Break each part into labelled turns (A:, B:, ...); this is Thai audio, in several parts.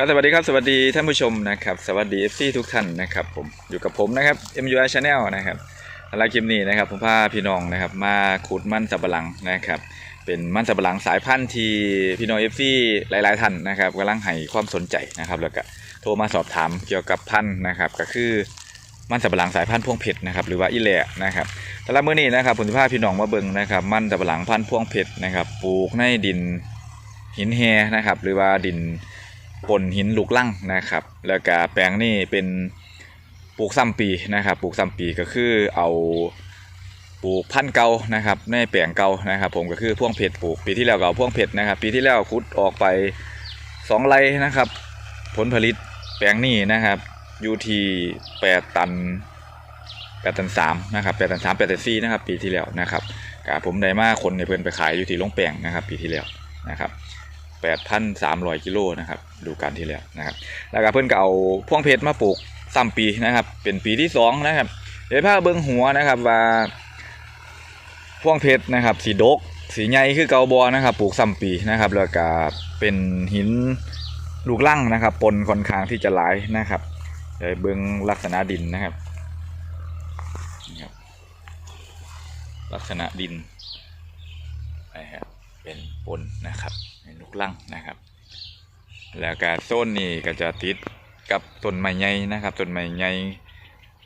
A: ครับสวัสดีครับสวัสดีท่านผู้ชมนะครับสวัสดี FC ทุกท่านนะครับผมอยู่กับผมนะครับ MUI Channel นะครับสำหรับคลิปนี้นะครับผมพาพี่น้องนะครับมาขุดมันสับปะหลังนะครับเป็นมันสับปะหลังสายพันธุ์ที่พี่น้อง FC หลาย ๆ ท่านนะครับกำลังให้ความสนใจนะครับแล้วก็โทรมาสอบถามเกี่ยวกับพันธุ์นะครับก็คือมันสับปะหลังสายพันธุ์พวงเพชรนะครับหรือว่าอีแหล่นะครับสำหรับมื้อนี้นะครับผมจะพาพี่น้องมาเบิ่งนะครับมันสับปะหลังพันธุ์พวงเพชรนะครับปลูกในดินหินแฮนะครับหรือว่าดิน ปนหินลูกลั่งนะครับ แล้วก็แปลงนี่เป็นปลูกซ้ำปีนะครับ ปลูกซ้ำปีก็คือเอาปลูกพันธุ์เก่านะครับในแปลงเก่านะครับ ผมก็คือพ่วงเพชรปลูกปีที่แล้วก็เอาพ่วงเพชรนะครับ ปีที่แล้วขุดออกไปสองไร่นะครับ ผลผลิตแปลงนี้นะครับอยู่ที่แปดตันแปดตันสามนะครับแปดตันสามแปดตันสี่นะครับ ปีที่แล้วนะครับกผมได้มาคนในเพื่อนไปขายอยู่ที่โรงแปลงนะครับ ปีที่แล้วนะครับ 8,300กิโลนะครับดูการที่แล้วนะครับ แล้วก็เพื่อนก็เอาพ่วงเพชรมาปลูกซ้ำปีนะครับ เป็นปีที่สองนะครับ เดี๋ยวพาเบิ้งหัวนะครับว่าพ่วงเพชรนะครับ สีดก สีใหญ่คือเกาบอนะครับ ปลูกซ้ำปีนะครับ แล้วก็เป็นหินลูกลั่งนะครับ ปนค่อนข้างที่จะหลายนะครับเดี๋ยวเบิ้งลักษณะดินนะครับนี่ครับลักษณะดินนะครับ เป็นปนนะครับเป็นลูกลังนะครับ แล้วก็โซนนี้ก็จะติดกับต้นไม้ใหญ่นะครับต้นไม้ใหญ่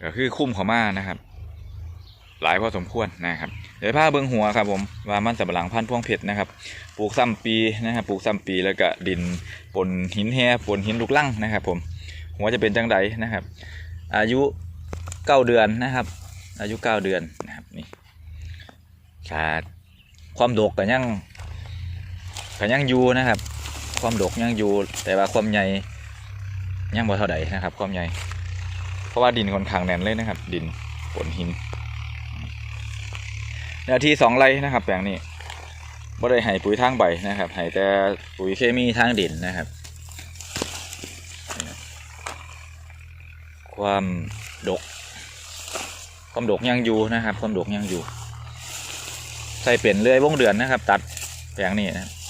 A: ก็คือคุ้มเขามานะครับ หลายพอสมควรนะครับเดี๋ยวพาเบิ้องหัวครับผมว่ามันสำปะหลังพันธุ์พวงเพชรนะครับ ปลูกซ้ำปีนะครับ ปลูกซ้ำปีแล้วก็ดินปนหินแห่ปนหินลูกลังนะครับ ผมหัวจะเป็นจังไดนะครับ อายุเก้าเดือนนะครับ อายุเก้าเดือนนะครับนี่ขาดความโดกก็ยัง ก็ยังอยู่นะครับ ความดกยังอยู่แต่ว่าความใหญ่ยังบ่เท่าใดนะครับ ความใหญ่เพราะว่าดินค่อนข้างแน่นเลยนะครับ ดินฝนหินเนื้อที่สองไร่นะครับแปลงนี้บ่ได้ให้ปุ๋ยทางใบนะครับให้แต่ปุ๋ยเคมีทางดินนะครับ ความดก ความดกยังอยู่นะครับ ความดกยังอยู่ ใส่เป็นเลื่อยวงเดือนนะครับ ตัดแปลงนี้นะครับ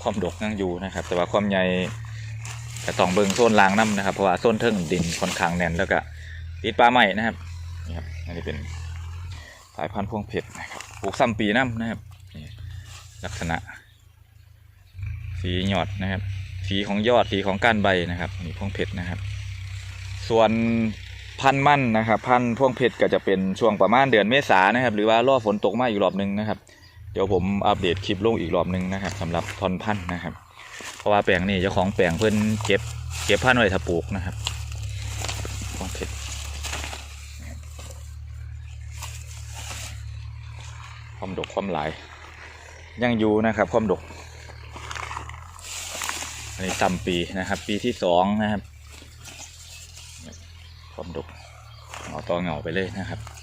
A: ความดกยังอยู่นะครับ แต่ว่าความใหญ่ก็ต้องเบิงโซนลางน้ำนะครับเพราะว่าโซนเทิงดินค่อนข้างแน่นแล้วก็ติดปลาใหม่นะครับนี่ครับอันนี้เป็นสายพันธุ์พวงเพชรนะครับปลูกซ้ำปีน้ำนะครับลักษณะ สีหยอดนะครับ สีของยอดสีของก้านใบนะครับนี่พวงเพชรนะครับ ส่วนพันธุ์มั่นนะครับ พันธุ์พวงเพชรก็จะเป็นช่วงประมาณเดือนเมษานะครับ หรือว่ารอฝนตกมาอีกรอบหนึงนะครับ เดี๋ยวผมอัปเดตคลิปลงอีกรอบหนึงนะครับสำหรับทอนพันธุ์นะครับ เพราะว่าแปลงนี้เจ้าของแปลงเพิ่อนเก็บเก็บพันธุ์ไว้ถ้าปลูกนะครับพวงเพชรความดกความหลาย ยังอยู่นะครับความดกอันนี้ต่ำปีนะครับ ปีที่สองนะครับ ความดกเอาต่อเหงาไปเลยนะครับ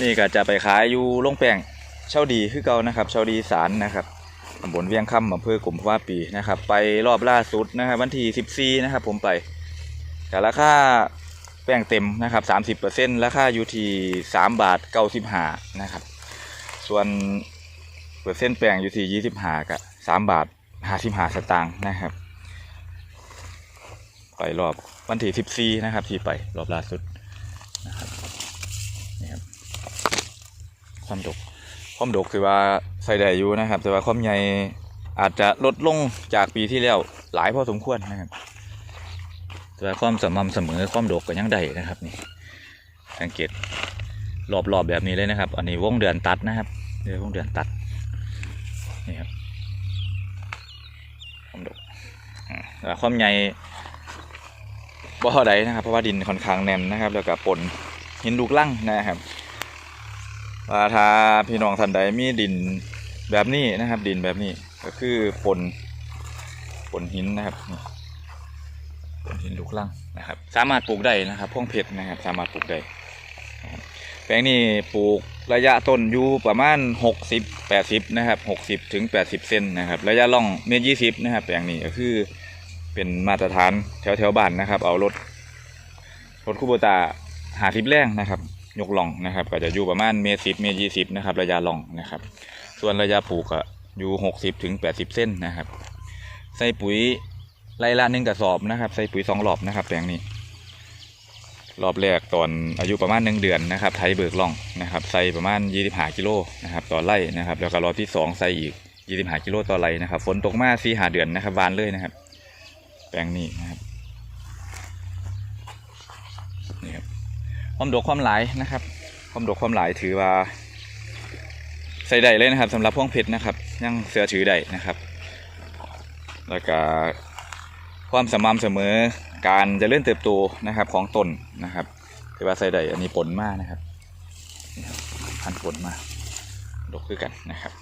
A: นี่ก็จะไปขายอยู่โรงแป้งเช่าดีคือเก่านะครับเช่าดีสารนะครับตำบลเวียงคำอำเภอกลุ่มว่าปีนะครับ ไปรอบล่าสุดนะครับวันที่14นะครับ ผมไปแต่ราคาแป้งเต็มนะครับ 30%ราคาอยู่ที่3บาท95นะครับ ส่วนเปอร์เซ็นต์แป้งอยู่ที่25กับ3บาท55สตางค์นะครับ ไปรอบวันที่14นะครับ ที่ไปรอบล่าสุดนะครับ ความดก ความดกคือว่าใส่ได้อยู่นะครับ แต่ว่าความใหญ่อาจจะลดลงจากปีที่แล้วหลายพอสมควรนะครับ แต่ว่าความสม่ำเสมอความดกก็ยังได้นะครับนี่สังเกตรอบๆแบบนี้เลยนะครับ อันนี้วงเดือนตัดนะครับเดือนววงเดือนตัดนี่ครับความดกแต่ว่าความใหญ่บ่เท่าใดนะครับ เพราะว่าดินค่อนข้างแน่นนะครับ แล้วก็ปนหินลูกลั่งนะครับ ว่าถ้าพี่น้องท่านใดมีดินแบบนี้นะครับ ดินแบบนี้ก็คือปนปนหินนะครับนี่ปนหินลูกลังนะครับ สามารถปลูกได้นะครับพ่วงเพชรนะครับ สามารถปลูกได้แปลงนี้ปลูกระยะต้นอยู่ประมาณหกสิบแปดสิบนะครับหกสิบถึงแปดสิบเซนนะครับ ระยะล่องเมตรยี่สิบนะครับ แปลงนี้ก็คือเป็นมาตรฐานแถวแถวบ้านนะครับ เอารถรถคูโบตาหาทิปแรงนะครับ ยกหล่องนะครับก็จะอยู่ประมาณเมตรสิบเมตรยี่สิบนะครับระยะหล่องนะครับ ส่วนระยะปลูกอะอยู่หกสิบถึงแปดสิบเส้นนะครับ ใส่ปุ๋ยไรละหนึ่งกระสอบนะครับ ใส่ปุ๋ยสองรอบนะครับแปลงนี้รอบแรกตอนอายุประมาณหนึ่งเดือนนะครับไถเบิกล่องนะครับใส่ประมาณยี่สิบห้ากิโลนะครับต่อไร่นะครับ แล้วก็รอบที่สองใส่อีกยี่สิบห้ากิโลต่อไร่นะครับฝนตกมาสี่หาเดือนนะครับวานเลยนะครับ แปลงนี้นะครับนี่ครับ ความดกความหลายนะครับ ความดกความหลายถือว่า ใส่ได้เลยนะครับสำหรับพ่วงเพชรนะครับยังเสือถือได้นะครับ แล้วก็ความสม่ำเสมอการจะเลื่อนเติบโตนะครับของต้นนะครับถือว่าใส่ได้อันนี้ผลมากนะครับพันผลมากดกคือกันนะครับ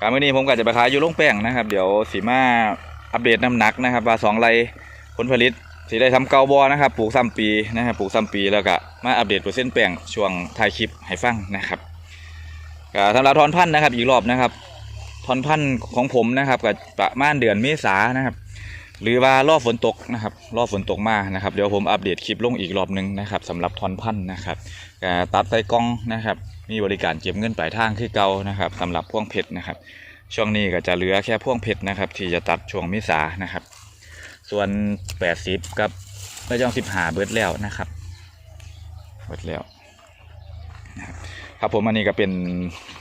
A: การมื่อนี้ผมก็จะไปขายอยู่โรงแป้งนะครับ เดี๋ยวสีมาอัปเดตน้ำหนักนะครับว่าสองไรผลผลิต สีได้ทำเกาบอนะครับ ปลูกซ้ำปีนะครับปลูกซ้ำปีแล้วก็มาอัปเดตเปอร์เซ็นต์แป้งช่วงท้ายคลิปให้ฟังนะครับก็สำหรับทอนพันธุ์นะครับ อีกรอบนะครับทอนพันธุ์ของผมนะครับก็ประมาณเดือนเมษานะครับ หรือว่ารอบฝนตกนะครับ รอบฝนตกมานะครับ เดี๋ยวผมอัปเดตคลิปลงอีกรอบหนึงนะครับสำหรับทอนพันธุ์นะครับก็ตัดใส่กล้องนะครับ มีบริการเก็บเงินปลายทางคือเก่านะครับสำหรับพ่วงเพชรนะครับ ช่วงนี้ก็จะเหลือแค่พ่วงเพชรนะครับ ที่จะตัดช่วงเมษานะครับ ส่วน80กับระยอง15เบิดแล้วนะครับเบิดแล้วครับผมอันนี้ก็เป็น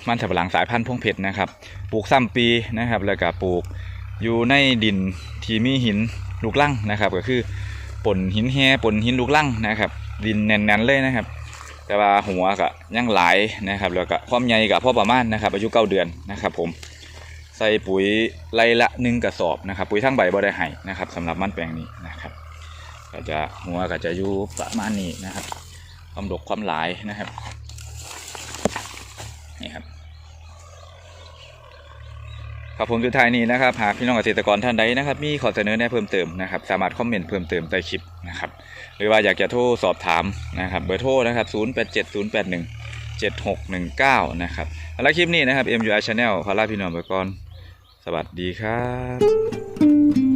A: มันสับปะหลังสายพันธุ์พงเพชรนะครับ ปลูกซ้ำปีนะครับ แล้วก็ปลูกอยู่ในดินที่มีหินลูกลังนะครับ ก็คือปนหินแฮปนหินลูกลังนะครับ ดินแน่นๆเลยนะครับ แต่ว่าหัวก็ยังหลายนะครับ แล้วก็ความใหญ่ก็พอประมาณนะครับอายุเก้าเดือนนะครับผม ใส่ปุ๋ยไรละหนึ่งกระสอบนะครับ ปุ๋ยทั้งใบบ่ได้ให้นะครับสำหรับมันแปลงนี้นะครับก็จะหัวก็จะอยู่ประมาณนี้นะครับ ความดกความหลายนะครับนี่ครับครับผมสุดท้ายนี้นะครับหากพี่น้องเกษตรกรท่านใดนะครับมีขอเสนอแนะเพิ่มเติมนะครับสามารถคอมเมนต์เพิ่มเติมใต้คลิปนะครับหรือว่าอยากจะโทรสอบถามนะครับเบอร์โทรนะครับ0 8 7 0 8 1 7 6 1 9นะครับแล้วคลิปนี้นะครับ MUI Channel ขอลาพี่น้องไปก่อน สวัสดีครับ